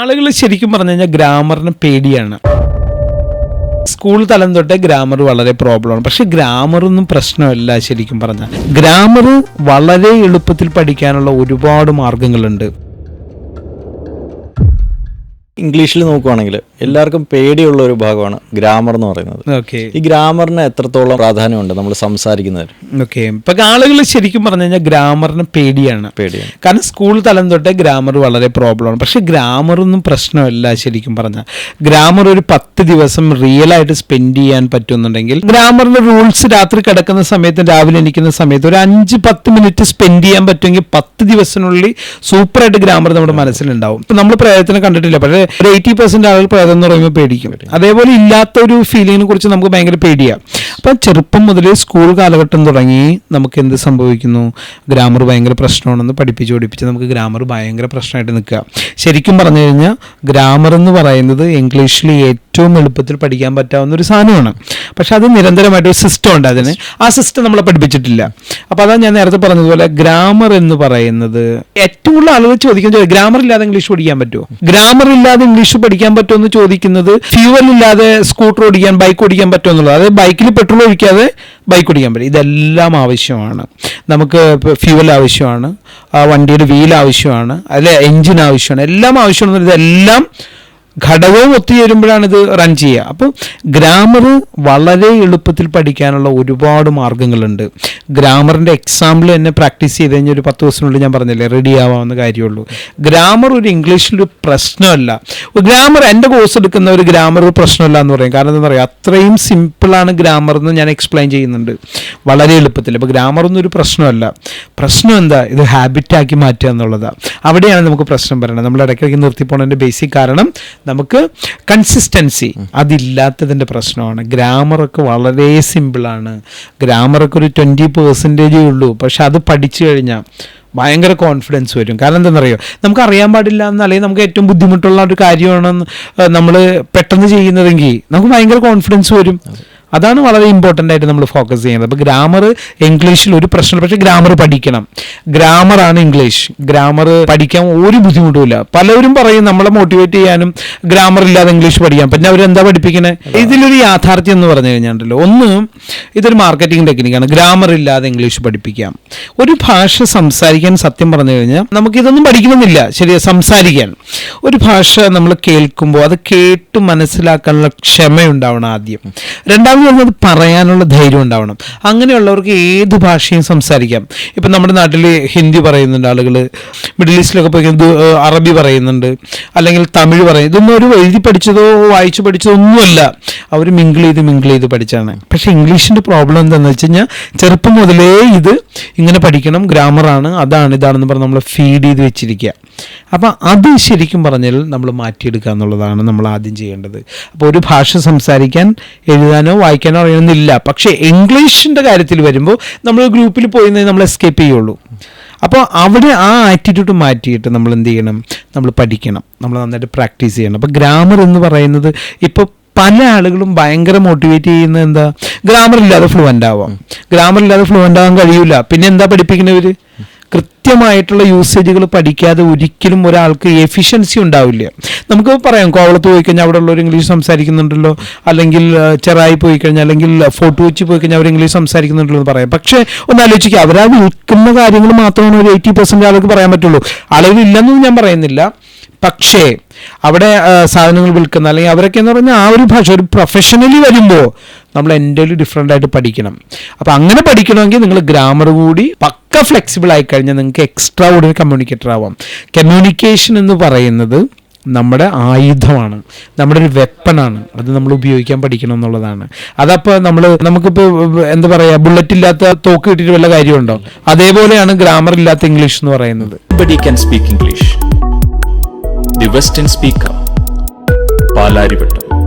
ആളുകൾ ശരിക്കും പറഞ്ഞു കഴിഞ്ഞാൽ ഗ്രാമറിന് പേടിയാണ്. സ്കൂൾ തലം തൊട്ടേ ഗ്രാമർ വളരെ പ്രോബ്ലമാണ്. പക്ഷെ ഗ്രാമറൊന്നും പ്രശ്നമല്ല ശരിക്കും പറഞ്ഞാൽ. ഗ്രാമർ വളരെ എളുപ്പത്തിൽ പഠിക്കാനുള്ള ഒരുപാട് മാർഗങ്ങളുണ്ട്. ഇംഗ്ലീഷിൽ നോക്കുവാണെങ്കിൽ എല്ലാവർക്കും പേടിയുള്ള ഒരു ഭാഗമാണ് ഗ്രാമർ എന്ന് പറയുന്നത്. ഈ ഗ്രാമറിന് എത്രത്തോളം പ്രാധാന്യമുണ്ട് നമ്മൾ സംസാരിക്കുന്നവർ ഓക്കെ. ഇപ്പൊ ആളുകൾ ശരിക്കും പറഞ്ഞു കഴിഞ്ഞാൽ ഗ്രാമറിന് പേടിയാണ്. പേടിയാണ്. കാരണം സ്കൂൾ തലം തൊട്ടേ ഗ്രാമർ വളരെ പ്രോബ്ലമാണ് പക്ഷെ ഗ്രാമറൊന്നും പ്രശ്നമല്ല ശരിക്കും പറഞ്ഞാൽ. ഗ്രാമർ ഒരു പത്ത് ദിവസം റിയൽ ആയിട്ട് സ്പെൻഡ് ചെയ്യാൻ പറ്റുന്നുണ്ടെങ്കിൽ ഗ്രാമറിന്റെ റൂൾസ് രാത്രി കിടക്കുന്ന സമയത്ത് രാവിലെ എണിക്കുന്ന സമയത്ത് ഒരു അഞ്ച് പത്ത് മിനിറ്റ് സ്പെൻഡ് ചെയ്യാൻ പറ്റുമെങ്കിൽ പത്ത് ദിവസത്തിനുള്ളിൽ സൂപ്പറായിട്ട് ഗ്രാമർ നമ്മുടെ മനസ്സിലുണ്ടാവും. ഇപ്പൊ നമ്മൾ പ്രയത്നം കണ്ടിട്ടില്ല. പക്ഷേ ഒരു എയ്റ്റി പെർസെന്റ് ആളുകൾ പ്രേതം എന്ന് പറയുമ്പോൾ പേടിക്കും. അതേപോലെ ഇല്ലാത്ത ഒരു ഫീലിങ്ങിനെ കുറിച്ച് നമുക്ക് ഭയങ്കര പേടിയാണ് അപ്പം ചെറുപ്പം മുതൽ സ്കൂൾ കാലഘട്ടം തുടങ്ങി നമുക്ക് എന്ത് സംഭവിക്കുന്നു? ഗ്രാമർ ഭയങ്കര പ്രശ്നമാണെന്ന് പഠിപ്പിച്ച് പഠിപ്പിച്ച് നമുക്ക് ഗ്രാമർ ഭയങ്കര പ്രശ്നമായിട്ട് നിൽക്കുക. ശരിക്കും പറഞ്ഞു കഴിഞ്ഞാൽ ഗ്രാമർ എന്ന് പറയുന്നത് ഇംഗ്ലീഷിൽ ഏറ്റവും എളുപ്പത്തിൽ പഠിക്കാൻ പറ്റാവുന്ന ഒരു സാധനമാണ്. പക്ഷെ അത് നിരന്തരമായിട്ട് ഒരു സിസ്റ്റം ഉണ്ട് അതിന്. ആ സിസ്റ്റം നമ്മളെ പഠിപ്പിച്ചിട്ടില്ല. അപ്പോൾ അതാണ് ഞാൻ നേരത്തെ പറഞ്ഞതുപോലെ ഗ്രാമർ എന്ന് പറയുന്നത് ഏറ്റവും കൂടുതൽ ആളുകൾ ചോദിക്കുന്ന ഗ്രാമർ ഇല്ലാതെ ഇംഗ്ലീഷ് പഠിക്കാൻ പറ്റുമോ ഗ്രാമർ ഇല്ലാതെ ഇംഗ്ലീഷ് പഠിക്കാൻ പറ്റുമോ എന്ന് ചോദിക്കുന്നത് ഫ്യൂവൽ ഇല്ലാതെ സ്കൂട്ടർ ഓടിക്കാൻ ബൈക്ക് ഓടിക്കാൻ പറ്റുമോ എന്നുള്ളത്. അതായത് ബൈക്കിൽ പെട്രോൾ ഒഴിക്കാതെ ബൈക്ക് ഓടിക്കാൻ പറ്റും. ഇതെല്ലാം ആവശ്യമാണ്. നമുക്ക് ഫ്യൂവൽ ആവശ്യമാണ്. ആ വണ്ടിയുടെ വീൽ ആവശ്യമാണ്. അല്ലെ എഞ്ചിൻ ആവശ്യമാണ്. എല്ലാം ആവശ്യമാണ്. ഇതെല്ലാം ഘടകവും ഒത്തുചേരുമ്പോഴാണ് ഇത് റൺ ചെയ്യുക. അപ്പോൾ ഗ്രാമർ വളരെ എളുപ്പത്തിൽ പഠിക്കാനുള്ള ഒരുപാട് മാർഗങ്ങളുണ്ട്. ഗ്രാമറിന്റെ എക്സാമ്പിൾ തന്നെ പ്രാക്ടീസ് ചെയ്ത് കഴിഞ്ഞാൽ ഒരു പത്ത് ദിവസത്തിനുള്ളിൽ ഞാൻ പറഞ്ഞില്ലേ റെഡി ആവാമെന്ന് കാര്യമുള്ളൂ. ഗ്രാമർ ഒരു ഇംഗ്ലീഷിലൊരു പ്രശ്നമല്ല. ഗ്രാമർ എന്റെ കോഴ്സ് എടുക്കുന്ന ഒരു ഗ്രാമർ ഒരു പ്രശ്നമല്ല എന്ന് പറയും. കാരണം എന്താ പറയുക അത്രയും സിമ്പിളാണ് ഗ്രാമർ എന്ന് ഞാൻ എക്സ്പ്ലെയിൻ ചെയ്യുന്നുണ്ട്. വളരെ എളുപ്പത്തിൽ. അപ്പോൾ ഗ്രാമർ ഒന്നും ഒരു പ്രശ്നമല്ല. പ്രശ്നം എന്താ? ഇത് ഹാബിറ്റാക്കി മാറ്റുക എന്നുള്ളതാണ് അവിടെയാണ് നമുക്ക് പ്രശ്നം പറയുന്നത് നമ്മൾ ഇടയ്ക്കിടയ്ക്ക് നിർത്തിപ്പോണതിന്റെ ബേസിക് കാരണം നമുക്ക് കൺസിസ്റ്റൻസി അതില്ലാത്തതിന്റെ പ്രശ്നമാണ്. ഗ്രാമറൊക്കെ വളരെ സിമ്പിളാണ് ഗ്രാമറൊക്കെ ഒരു ട്വന്റി പേഴ്സന്റേജേ ഉള്ളൂ. പക്ഷെ അത് പഠിച്ചു കഴിഞ്ഞാൽ ഭയങ്കര കോൺഫിഡൻസ് വരും. കാരണം എന്താണെന്നറിയോ? നമുക്ക് അറിയാൻ പാടില്ല എന്നല്ലെങ്കിൽ നമുക്ക് ഏറ്റവും ബുദ്ധിമുട്ടുള്ള ഒരു കാര്യമാണെന്ന് നമ്മൾ പെട്ടെന്ന് ചെയ്യുന്നതെങ്കിൽ നമുക്ക് ഭയങ്കര കോൺഫിഡൻസ് വരും. അതാണ് വളരെ ഇമ്പോർട്ടന്റ് ആയിട്ട് നമ്മൾ ഫോക്കസ് ചെയ്യുന്നത്. അപ്പോൾ ഗ്രാമർ ഇംഗ്ലീഷിൽ ഒരു പ്രശ്നമില്ല. പക്ഷേ ഗ്രാമർ പഠിക്കണം. ഗ്രാമറാണ് ഇംഗ്ലീഷ് ഗ്രാമർ പഠിക്കാൻ ഒരു ബുദ്ധിമുട്ടുമില്ല പലരും പറയും നമ്മളെ മോട്ടിവേറ്റ് ചെയ്യാനും ഗ്രാമർ ഇല്ലാതെ ഇംഗ്ലീഷ് പഠിക്കാം പിന്നെ അവരെന്താ പഠിപ്പിക്കണേ? ഇതിലൊരു യാഥാർത്ഥ്യം എന്ന് പറഞ്ഞു കഴിഞ്ഞാണ്ടല്ലോ. ഒന്ന് ഇതൊരു മാർക്കറ്റിംഗ് ടെക്നിക്കാണ് ഗ്രാമർ ഇല്ലാതെ ഇംഗ്ലീഷ് പഠിപ്പിക്കാം. ഒരു ഭാഷ സംസാരിക്കാൻ സത്യം പറഞ്ഞു കഴിഞ്ഞാൽ നമുക്കിതൊന്നും പഠിക്കണമെന്നില്ല. ശരിയാ സംസാരിക്കാൻ. ഒരു ഭാഷ നമ്മൾ കേൾക്കുമ്പോൾ അത് കേട്ട് മനസ്സിലാക്കാനുള്ള ക്ഷമയുണ്ടാവണം ആദ്യം. രണ്ടാമത് പറഞ്ഞത് പറയാനുള്ള ധൈര്യം ഉണ്ടാവണം. അങ്ങനെയുള്ളവർക്ക് ഏത് ഭാഷയും സംസാരിക്കാം. ഇപ്പം നമ്മുടെ നാട്ടിൽ ഹിന്ദി പറയുന്നുണ്ട് ആളുകൾ മിഡിൽ ഈസ്റ്റിലൊക്കെ പോയി അറബി പറയുന്നുണ്ട്. അല്ലെങ്കിൽ തമിഴ് പറയും. ഇതൊന്നും ഒരു എഴുതി പഠിച്ചതോ വായിച്ചു പഠിച്ചതോ ഒന്നുമല്ല അവർ മിങ്കിൾ ചെയ്ത് മിങ്കിൾ ചെയ്ത് പഠിച്ചാണ്. പക്ഷേ ഇംഗ്ലീഷിന്റെ പ്രോബ്ലം എന്താണെന്ന് വെച്ച് കഴിഞ്ഞാൽ ചെറുപ്പം മുതലേ ഇത് ഇങ്ങനെ പഠിക്കണം. ഗ്രാമറാണ് അതാണ് ഇതാണെന്ന് പറഞ്ഞ് നമ്മൾ ഫീഡ് ചെയ്ത് വെച്ചിരിക്കുക അപ്പം അത് ശരിക്കും പറഞ്ഞാൽ നമ്മൾ മാറ്റിയെടുക്കുക എന്നുള്ളതാണ് നമ്മൾ ആദ്യം ചെയ്യേണ്ടത്. അപ്പോൾ ഒരു ഭാഷ സംസാരിക്കാൻ എഴുതാനോ വായിക്കാനോ അറിയണമെന്നില്ല. പക്ഷേ ഇംഗ്ലീഷിന്റെ കാര്യത്തിൽ വരുമ്പോൾ നമ്മൾ ഗ്രൂപ്പിൽ പോയി നമ്മൾ എസ്കേപ്പ് ചെയ്യുള്ളൂ. അപ്പോൾ അവിടെ ആ ആറ്റിറ്റ്യൂഡ് മാറ്റിയിട്ട് നമ്മൾ എന്ത് ചെയ്യണം? നമ്മൾ പഠിക്കണം. നമ്മൾ നന്നായിട്ട് പ്രാക്ടീസ് ചെയ്യണം. അപ്പോൾ ഗ്രാമർ എന്ന് പറയുന്നത് ഇപ്പോൾ പല ആളുകളും ഭയങ്കര മോട്ടിവേറ്റ് ചെയ്യുന്നത് എന്താ? ഗ്രാമർ ഇല്ലാതെ ഫ്ലുവന്റ് ആവാം. ഗ്രാമർ ഇല്ലാതെ ഫ്ലുവന്റ് ആവാൻ കഴിയില്ല പിന്നെ എന്താ പഠിപ്പിക്കുന്നവർ കൃത്യമായിട്ടുള്ള യൂസേജുകൾ പഠിക്കാതെ ഒരിക്കലും ഒരാൾക്ക് എഫിഷ്യൻസി ഉണ്ടാവില്ല. നമുക്ക് പറയാം കോവളത്ത് പോയി കഴിഞ്ഞാൽ അവിടെ ഉള്ളവർ ഇംഗ്ലീഷ് സംസാരിക്കുന്നുണ്ടല്ലോ. അല്ലെങ്കിൽ ചെറായി പോയി കഴിഞ്ഞാൽ അല്ലെങ്കിൽ ഫോർട്ട് കൊച്ചി പോയി കഴിഞ്ഞാൽ അവർ ഇംഗ്ലീഷ് സംസാരിക്കുന്നുണ്ടല്ലോ എന്ന് പറയാം. പക്ഷേ ഒന്ന് ആലോചിക്കുക അവരാ വിൽക്കുന്ന കാര്യങ്ങൾ മാത്രമാണ് ഒരു എയ്റ്റി പെർസെന്റ് ആൾക്ക് പറയാൻ പറ്റുള്ളൂ. ആളുകൾ ഇല്ലെന്നും ഞാൻ പറയുന്നില്ല. പക്ഷേ അവിടെ സാധനങ്ങൾ വിൽക്കുന്ന അല്ലെങ്കിൽ അവരൊക്കെ എന്ന് പറഞ്ഞാൽ ആ ഒരു ഭാഷ ഒരു പ്രൊഫഷണലി വരുമ്പോൾ നമ്മൾ എന്റെ ഡിഫറെന്റ് ആയിട്ട് പഠിക്കണം. അപ്പോൾ അങ്ങനെ പഠിക്കണമെങ്കിൽ നിങ്ങൾ ഗ്രാമർ കൂടി പക്ക ഫ്ലെക്സിബിൾ ആയി കഴിഞ്ഞാൽ നിങ്ങൾക്ക് എക്സ്ട്രാ ഓർഡിനറി കമ്മ്യൂണിക്കേറ്റർ ആവാം. കമ്മ്യൂണിക്കേഷൻ എന്ന് പറയുന്നത് നമ്മുടെ ആയുധമാണ്. നമ്മുടെ ഒരു വെപ്പണാണ് അത് നമ്മൾ ഉപയോഗിക്കാൻ പഠിക്കണം എന്നുള്ളതാണ്. അതപ്പോൾ നമ്മൾ നമുക്കിപ്പോൾ എന്താ പറയുക ബുള്ളറ്റ് ഇല്ലാത്ത തോക്ക് കിട്ടിയിട്ട് വല്ല കാര്യമുണ്ടോ? അതേപോലെയാണ് ഗ്രാമർ ഇല്ലാത്ത ഇംഗ്ലീഷ് എന്ന് പറയുന്നത്. Speak English the western speaker. Palarivattom.